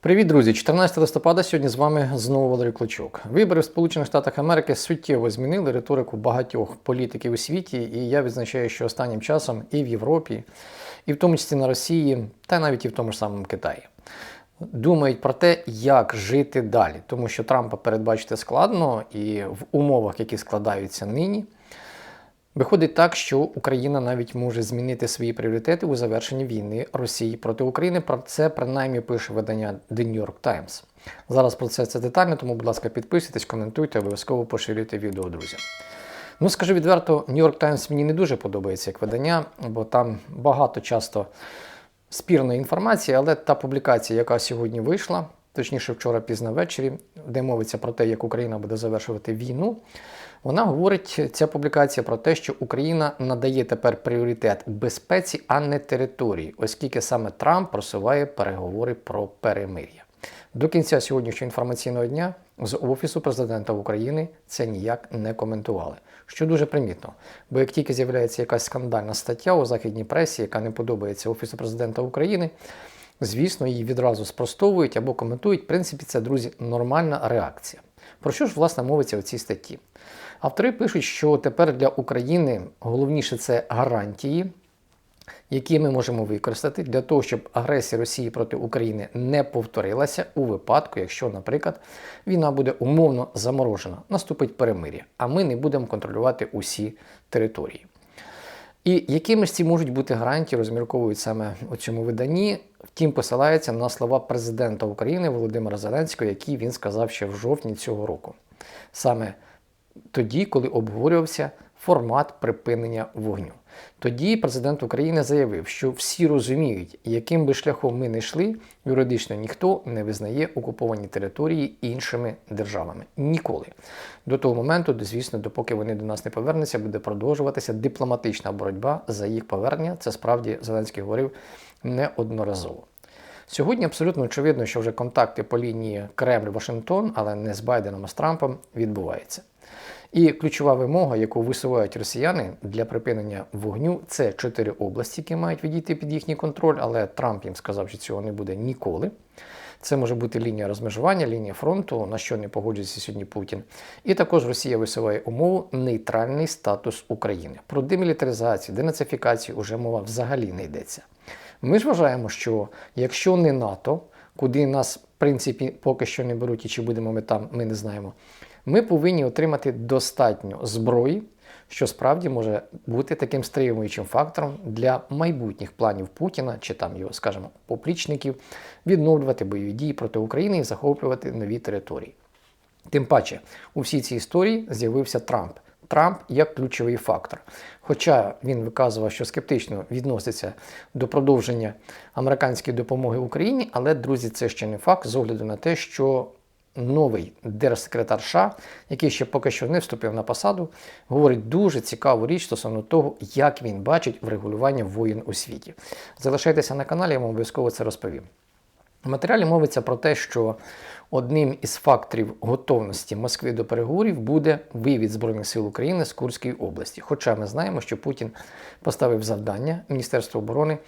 Привіт, друзі! 14 листопада сьогодні з вами знову Валерій Клочок. Вибори в Сполучених Штатах Америки суттєво змінили риторику багатьох політиків у світі, і я відзначаю, що останнім часом і в Європі, і в тому числі на Росії, та навіть і в тому ж самому Китаї. Думають про те, як жити далі, тому що Трампа передбачити складно, і в умовах, які складаються нині, Виходить так, що Україна навіть може змінити свої пріоритети у завершенні війни Росії проти України. Про це принаймні пише видання The New York Times. Зараз про це це детально, тому, будь ласка, підписуйтесь, коментуйте, обов'язково поширюйте відео, друзі. Ну, скажу відверто, New York Times мені не дуже подобається як видання, бо там багато часто спірної інформації, але та публікація, яка сьогодні вийшла, точніше вчора пізно ввечері, де мовиться про те, як Україна буде завершувати війну. Вона говорить ця публікація про те, що Україна надає тепер пріоритет безпеці, а не території, оскільки саме Трамп просуває переговори про перемир'я. До кінця сьогоднішнього інформаційного дня з Офісу президента України це ніяк не коментували, що дуже примітно. Бо як тільки з'являється якась скандальна стаття у західній пресі, яка не подобається Офісу президента України, звісно, її відразу спростовують або коментують. В принципі, це, друзі, нормальна реакція. Про що ж власне мовиться у цій статті? Автори пишуть, що тепер для України головніше це гарантії, які ми можемо використати для того, щоб агресія Росії проти України не повторилася у випадку, якщо, наприклад, війна буде умовно заморожена, наступить перемир'я, а ми не будемо контролювати усі території. І якими ж ці можуть бути гарантії, розмірковують саме у цьому виданні. Втім, посилається на слова президента України Володимира Зеленського, які він сказав ще в жовтні цього року. Саме тоді, коли обговорювався формат припинення вогню. Тоді президент України заявив, що всі розуміють, яким би шляхом ми не йшли, юридично ніхто не визнає окуповані території іншими державами. Ніколи. До того моменту, звісно, допоки вони до нас не повернуться, буде продовжуватися дипломатична боротьба за їх повернення. Це справді Зеленський говорив неодноразово. Сьогодні абсолютно очевидно, що вже контакти по лінії Кремль-Вашингтон, але не з Байденом, а з Трампом, відбуваються. І ключова вимога, яку висувають росіяни для припинення вогню, це чотири області, які мають відійти під їхній контроль, але Трамп їм сказав, що цього не буде ніколи. Це може бути лінія розмежування, лінія фронту, на що не погоджується сьогодні Путін. І також Росія висуває умову нейтральний статус України. Про демілітаризацію, денацифікацію уже мова взагалі не йдеться. Ми ж вважаємо, що якщо не НАТО, куди нас в принципі поки що не беруть, і чи будемо ми там, ми не знаємо ми повинні отримати достатньо зброї, що справді може бути таким стримуючим фактором для майбутніх планів Путіна чи там його, скажімо, поплічників відновлювати бойові дії проти України і захоплювати нові території. Тим паче, у всій цій історії з'явився Трамп. Трамп як ключовий фактор. Хоча він виказував, що скептично відноситься до продовження американської допомоги Україні, але, друзі, це ще не факт з огляду на те, що новий держсекретар США, який ще поки що не вступив на посаду, говорить дуже цікаву річ стосовно того, як він бачить врегулювання воїн у світі. Залишайтеся на каналі, я вам обов'язково це розповім. В матеріалі мовиться про те, що одним із факторів готовності Москви до переговорів буде вивід Збройних сил України з Курської області. Хоча ми знаємо, що Путін поставив завдання Міністерству оборони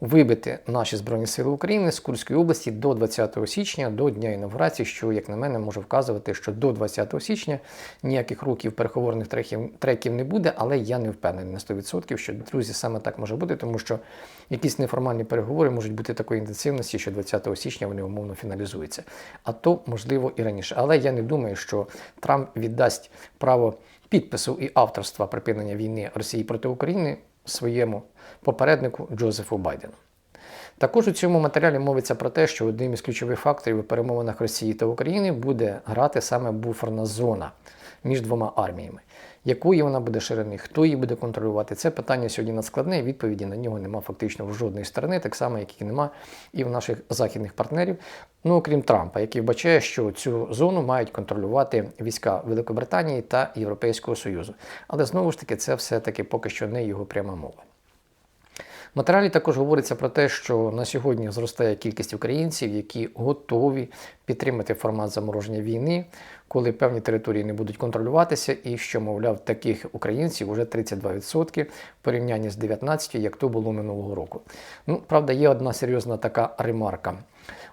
вибити наші Збройні Сили України з Курської області до 20 січня, до Дня інавгурації, що, як на мене, може вказувати, що до 20 січня ніяких руків переговорних треків, треків не буде, але я не впевнений на 100%, що, друзі, саме так може бути, тому що якісь неформальні переговори можуть бути такої інтенсивності, що 20 січня вони умовно фіналізуються. А то, можливо, і раніше. Але я не думаю, що Трамп віддасть право підпису і авторства припинення війни Росії проти України своєму попереднику Джозефу Байдену. Також у цьому матеріалі мовиться про те, що одним із ключових факторів у перемовинах Росії та України буде грати саме буферна зона між двома арміями. Якої вона буде ширини, хто її буде контролювати? Це питання сьогодні надскладне, відповіді на нього нема фактично в жодної сторони, так само, як і нема і в наших західних партнерів, ну окрім Трампа, який вбачає, що цю зону мають контролювати війська Великобританії та Європейського Союзу. Але знову ж таки, це все-таки поки що не його пряма мова. В матеріалі також говориться про те, що на сьогодні зростає кількість українців, які готові підтримати формат замороження війни коли певні території не будуть контролюватися, і що, мовляв, таких українців вже 32% в порівнянні з 19, як то було минулого року. Ну, правда, є одна серйозна така ремарка.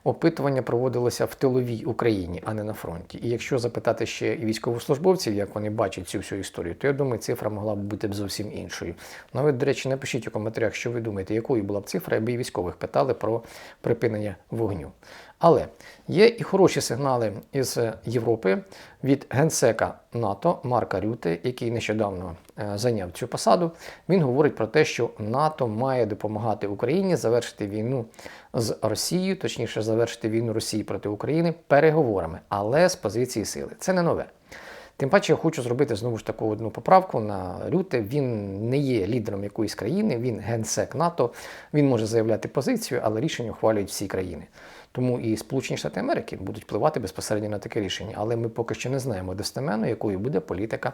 Опитування проводилося в тиловій Україні, а не на фронті. І якщо запитати ще і військовослужбовців, як вони бачать цю всю історію, то я думаю, цифра могла б бути б зовсім іншою. Ну, ви, до речі, напишіть у коментарях, що ви думаєте, якою була б цифра, аби і військових питали про припинення вогню. Але є і хороші сигнали із Європи від генсека НАТО Марка Рюте, який нещодавно е, зайняв цю посаду. Він говорить про те, що НАТО має допомагати Україні завершити війну з Росією, точніше, завершити війну Росії проти України переговорами, але з позиції сили. Це не нове. Тим паче я хочу зробити знову ж таку одну поправку на Рюте. Він не є лідером якоїсь країни, він генсек НАТО. Він може заявляти позицію, але рішення ухвалюють всі країни. Тому і Сполучені Штати Америки будуть впливати безпосередньо на таке рішення. Але ми поки що не знаємо достеменно, якою буде політика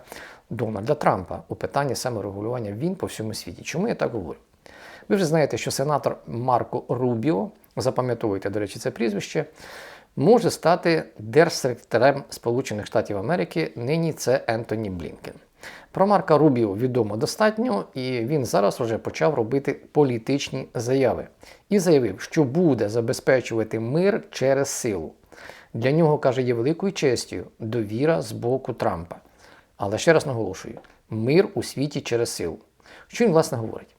Дональда Трампа у питанні саморегулювання він по всьому світі. Чому я так говорю? Ви вже знаєте, що сенатор Марко Рубіо, запам'ятовуйте, до речі, це прізвище, може стати держсекретарем Сполучених Штатів Америки. Нині це Ентоні Блінкен. Про Марка Рубіо відомо достатньо, і він зараз вже почав робити політичні заяви і заявив, що буде забезпечувати мир через силу. Для нього каже, є великою честю довіра з боку Трампа. Але ще раз наголошую: мир у світі через силу. Що він власне говорить?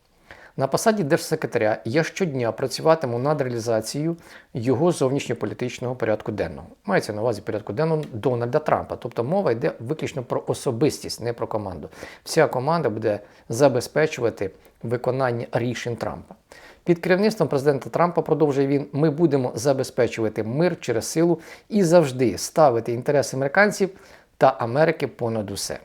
На посаді держсекретаря я щодня працюватиму над реалізацією його зовнішньополітичного порядку денного. Мається на увазі порядку денного Дональда Трампа. Тобто мова йде виключно про особистість, не про команду. Вся команда буде забезпечувати виконання рішень Трампа. Під керівництвом президента Трампа продовжує він: ми будемо забезпечувати мир через силу і завжди ставити інтереси американців та Америки понад усе.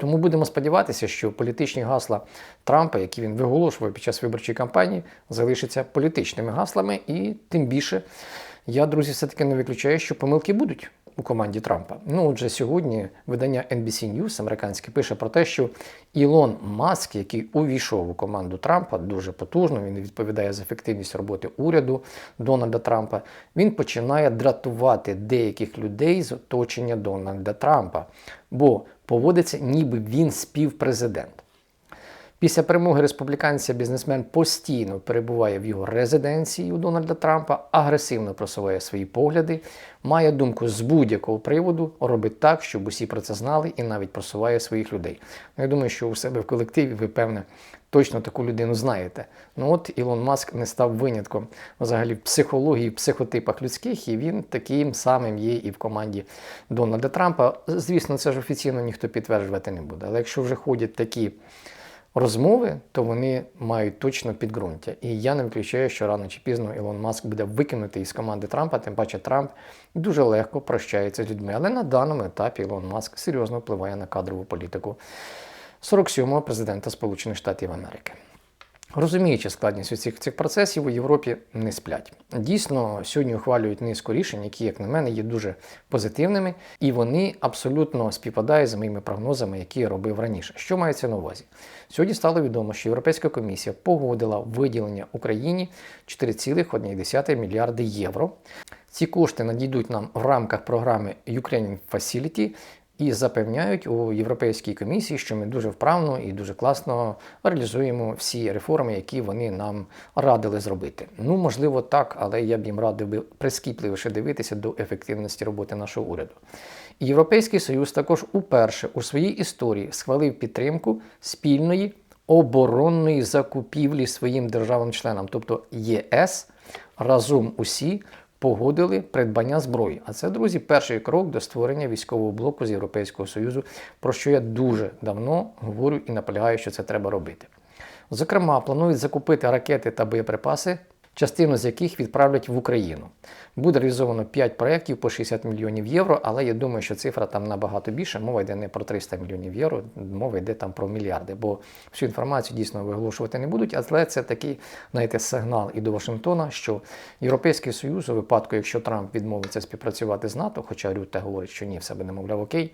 Тому будемо сподіватися, що політичні гасла Трампа, які він виголошував під час виборчої кампанії, залишаться політичними гаслами, і тим більше я, друзі, все-таки не виключаю, що помилки будуть у команді Трампа. Ну, отже, сьогодні видання NBC News американське пише про те, що Ілон Маск, який увійшов у команду Трампа, дуже потужно, він відповідає за ефективність роботи уряду Дональда Трампа. Він починає дратувати деяких людей з оточення Дональда Трампа, бо поводиться, ніби він співпрезидент. Після перемоги республіканця бізнесмен постійно перебуває в його резиденції у Дональда Трампа, агресивно просуває свої погляди, має думку з будь-якого приводу, робить так, щоб усі про це знали, і навіть просуває своїх людей. Ну, Я думаю, що у себе в колективі ви, певне, точно таку людину знаєте. Ну от Ілон Маск не став винятком взагалі в психології, в психотипах людських, і він таким самим є і в команді Дональда Трампа. Звісно, це ж офіційно ніхто підтверджувати не буде. Але якщо вже ходять такі розмови, то вони мають точно підґрунтя. І я не виключаю, що рано чи пізно Ілон Маск буде викинутий із команди Трампа, тим паче Трамп дуже легко прощається з людьми. Але на даному етапі Ілон Маск серйозно впливає на кадрову політику 47-го президента Сполучених Штатів Америки. Розуміючи складність усіх цих процесів, у Європі не сплять. Дійсно, сьогодні ухвалюють низку рішень, які, як на мене, є дуже позитивними, і вони абсолютно співпадають з моїми прогнозами, які я робив раніше. Що мається на увазі? Сьогодні стало відомо, що Європейська комісія погодила виділення Україні 4,1 мільярди євро. Ці кошти надійдуть нам в рамках програми Ukraine Facility, і запевняють у Європейській комісії, що ми дуже вправно і дуже класно реалізуємо всі реформи, які вони нам радили зробити. Ну, можливо, так, але я б їм радив би прискіпливіше дивитися до ефективності роботи нашого уряду. Європейський Союз також уперше у своїй історії схвалив підтримку спільної оборонної закупівлі своїм державам-членам, тобто ЄС разом усі погодили придбання зброї. А це, друзі, перший крок до створення військового блоку з Європейського Союзу, про що я дуже давно говорю і наполягаю, що це треба робити. Зокрема, планують закупити ракети та боєприпаси частину з яких відправлять в Україну. Буде реалізовано 5 проєктів по 60 мільйонів євро, але я думаю, що цифра там набагато більше. Мова йде не про 300 мільйонів євро, мова йде там про мільярди. Бо всю інформацію дійсно виголошувати не будуть, але це такий знаєте, сигнал і до Вашингтона, що Європейський Союз у випадку, якщо Трамп відмовиться співпрацювати з НАТО, хоча Рюте говорить, що ні, в себе не мовляв окей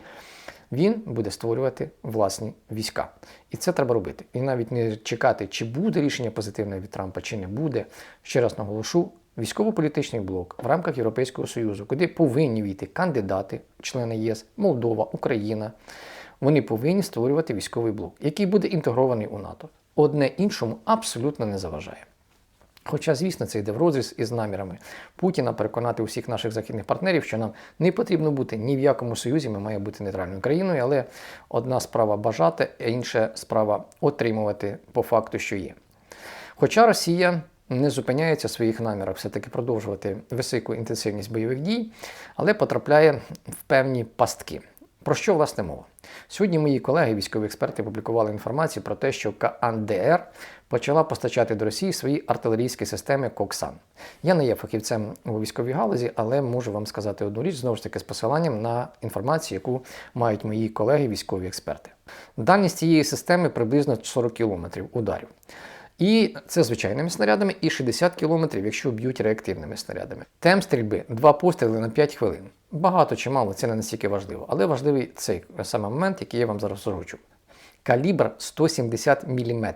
він буде створювати власні війська. І це треба робити. І навіть не чекати, чи буде рішення позитивне від Трампа, чи не буде. Ще раз наголошу, військово-політичний блок в рамках Європейського Союзу, куди повинні війти кандидати, члени ЄС, Молдова, Україна. Вони повинні створювати військовий блок, який буде інтегрований у НАТО. Одне іншому абсолютно не заважає. Хоча, звісно, це йде в розріз із намірами Путіна переконати усіх наших західних партнерів, що нам не потрібно бути ні в якому союзі, ми маємо бути нейтральною країною, але одна справа бажати, а інша справа отримувати по факту, що є. Хоча Росія не зупиняється в своїх намірах все-таки продовжувати високу інтенсивність бойових дій, але потрапляє в певні пастки. Про що власне мова? Сьогодні мої колеги, військові експерти, публікували інформацію про те, що КНДР почала постачати до Росії свої артилерійські системи Коксан. Я не є фахівцем у військовій галузі, але можу вам сказати одну річ знову ж таки з посиланням на інформацію, яку мають мої колеги, військові експерти. Дальність цієї системи приблизно 40 км ударів. І це звичайними снарядами, і 60 км, якщо б'ють реактивними снарядами. Темп стрільби два постріли на 5 хвилин. Багато чи мало, це не настільки важливо, але важливий цей саме момент, який я вам зараз озвучу. Калібр 170 мм.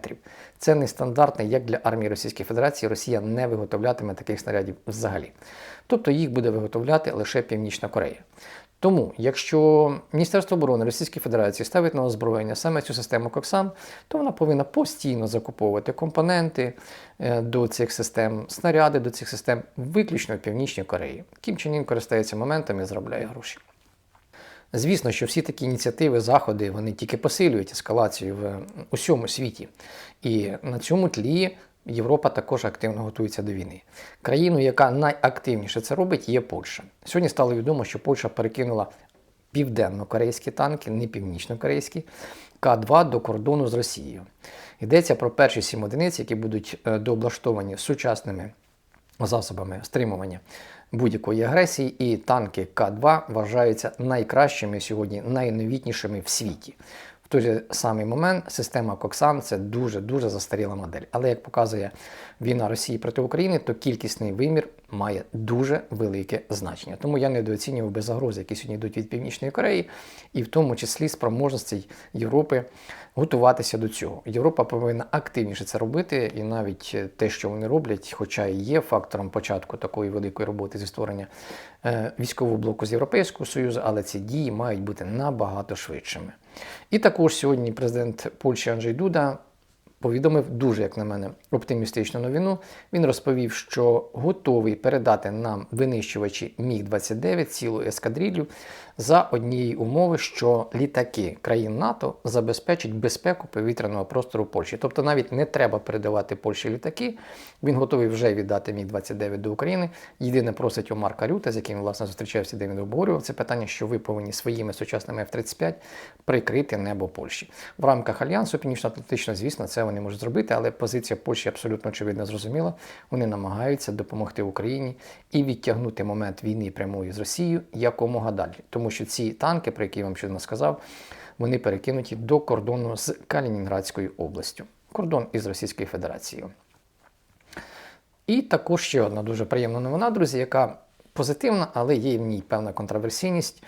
Це нестандартний як для армії Російської Федерації. Росія не виготовлятиме таких снарядів взагалі. Тобто їх буде виготовляти лише Північна Корея. Тому, якщо Міністерство оборони Російської Федерації ставить на озброєння саме цю систему Коксан, то вона повинна постійно закуповувати компоненти е, до цих систем, снаряди до цих систем, виключно в Північній Кореї. Кім Чен Ін користається моментами і заробляє гроші. Звісно, що всі такі ініціативи, заходи вони тільки посилюють ескалацію в усьому світі. І на цьому тлі Європа також активно готується до війни. Країною, яка найактивніше це робить, є Польща. Сьогодні стало відомо, що Польща перекинула південно-корейські танки, не північно-корейські, К-2 до кордону з Росією. Йдеться про перші сім одиниць, які будуть е, дооблаштовані сучасними засобами стримування будь-якої агресії, і танки К-2 вважаються найкращими сьогодні, найновітнішими в світі. В той же самий момент система Коксан це дуже-дуже застаріла модель. Але як показує війна Росії проти України, то кількісний вимір має дуже велике значення. Тому я недооцінював би загрози, які сьогодні йдуть від Північної Кореї, і в тому числі спроможності Європи готуватися до цього. Європа повинна активніше це робити, і навіть те, що вони роблять, хоча і є фактором початку такої великої роботи зі створення е, військового блоку з Європейського Союзу, але ці дії мають бути набагато швидшими. І також сьогодні президент Польщі Анджей Дуда повідомив дуже, як на мене, оптимістичну новину. Він розповів, що готовий передати нам винищувачі Міг-29 цілу ескадрилью за однієї умови, що літаки країн НАТО забезпечать безпеку повітряного простору Польщі. Тобто навіть не треба передавати Польщі літаки. Він готовий вже віддати Міг-29 до України. Єдине просить у Марка Рюта, з яким власне зустрічався, де він обговорював це питання, що ви повинні своїми сучасними F-35 прикрити небо Польщі. В рамках альянсу Північно-Атлантичного, звісно, це вони можуть зробити, але позиція Польщі абсолютно очевидно зрозуміла. Вони намагаються допомогти Україні і відтягнути момент війни прямої з Росією якомога далі. Тому що ці танки, про які я вам щойно сказав, вони перекинуті до кордону з Калінінградською областю, кордон із Російською Федерацією. І також ще одна дуже приємна новина, друзі, яка позитивна, але є в ній певна контроверсійність.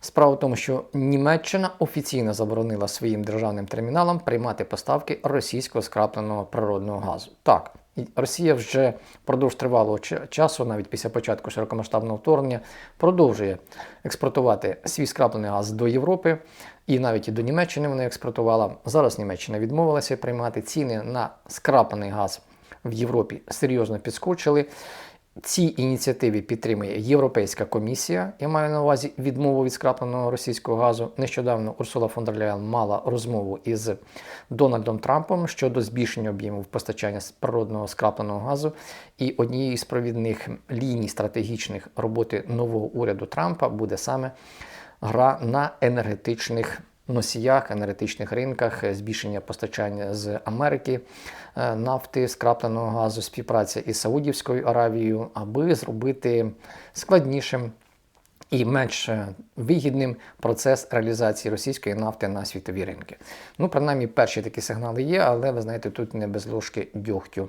Справа в тому, що Німеччина офіційно заборонила своїм державним терміналам приймати поставки російського скрапленого природного газу. Так, Росія вже впродовж тривалого часу, навіть після початку широкомасштабного вторгнення, продовжує експортувати свій скраплений газ до Європи, і навіть і до Німеччини вона експортувала. Зараз Німеччина відмовилася приймати ціни на скраплений газ в Європі серйозно підскочили. Цій ініціативі підтримує Європейська комісія. Я маю на увазі відмову від скрапленого російського газу. Нещодавно Урсула фон дер Ляєн мала розмову із Дональдом Трампом щодо збільшення об'ємів постачання природного скрапленого газу. І однією з провідних ліній стратегічних роботи нового уряду Трампа буде саме гра на енергетичних носіях, енергетичних ринках, збільшення постачання з Америки, е, нафти, скрапленого газу, співпраця із Саудівською Аравією, аби зробити складнішим. І менш е, вигідним процес реалізації російської нафти на світові ринки. Ну, принаймні, перші такі сигнали є, але ви знаєте, тут не без ложки дьогтю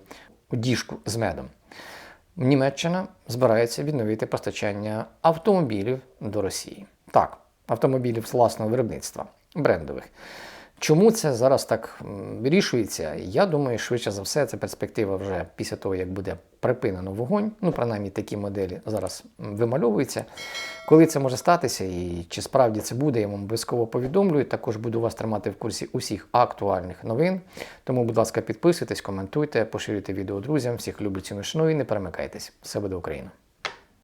у діжку з медом. Німеччина збирається відновити постачання автомобілів до Росії. Так, автомобілів з власного виробництва брендових. Чому це зараз так вирішується? Я думаю, швидше за все, це перспектива вже після того, як буде припинено вогонь. Ну, принаймні такі моделі зараз вимальовуються. Коли це може статися і чи справді це буде, я вам обов'язково повідомлю. Також буду вас тримати в курсі усіх актуальних новин. Тому, будь ласка, підписуйтесь, коментуйте, поширюйте відео друзям. Всіх люблю ціну шаную і не перемикайтесь. Все буде Україна!